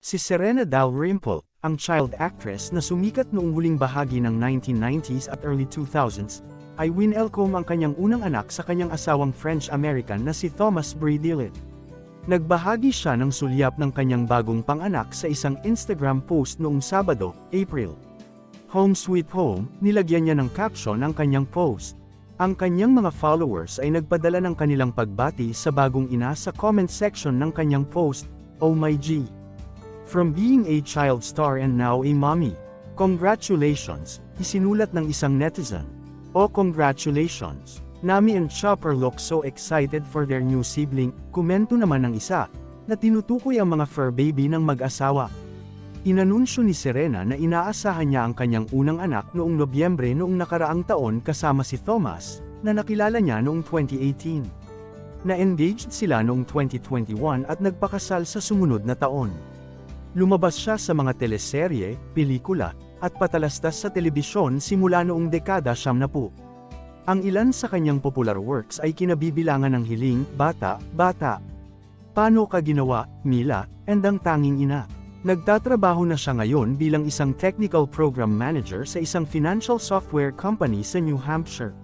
Si Serena Dalrymple, ang child actress na sumikat noong huling bahagi ng 1990s at early 2000s, ay winelcome ang kanyang unang anak sa kanyang asawang French-American na si Thomas Bredillet. Nagbahagi siya ng sulyap ng kanyang bagong panganak sa isang Instagram post noong Sabado, April. Home Sweet Home, nilagyan niya ng caption ang kanyang post. Ang kanyang mga followers ay nagpadala ng kanilang pagbati sa bagong ina sa comment section ng kanyang post, Oh my G. From being a child star and now a mommy. Congratulations, isinulat ng isang netizen. Oh congratulations. Nami and Chopper look so excited for their new sibling, komento naman ng isa, na tinutukoy ang mga fur baby ng mag-asawa. Inanunsyo ni Serena na inaasahan niya ang kanyang unang anak noong Nobyembre noong nakaraang taon kasama si Thomas, na nakilala niya noong 2018. Na-engaged sila noong 2021 at nagpakasal sa sumunod na taon. Lumabas siya sa mga teleserye, pelikula, at patalastas sa telebisyon simula noong dekada siyam na po. Ang ilan sa kanyang popular works ay kinabibilangan ng Hiling, Bata, Bata. Paano ka ginawa, Mila, and ang tanging ina. Nagtatrabaho na siya ngayon bilang isang technical program manager sa isang financial software company sa New Hampshire.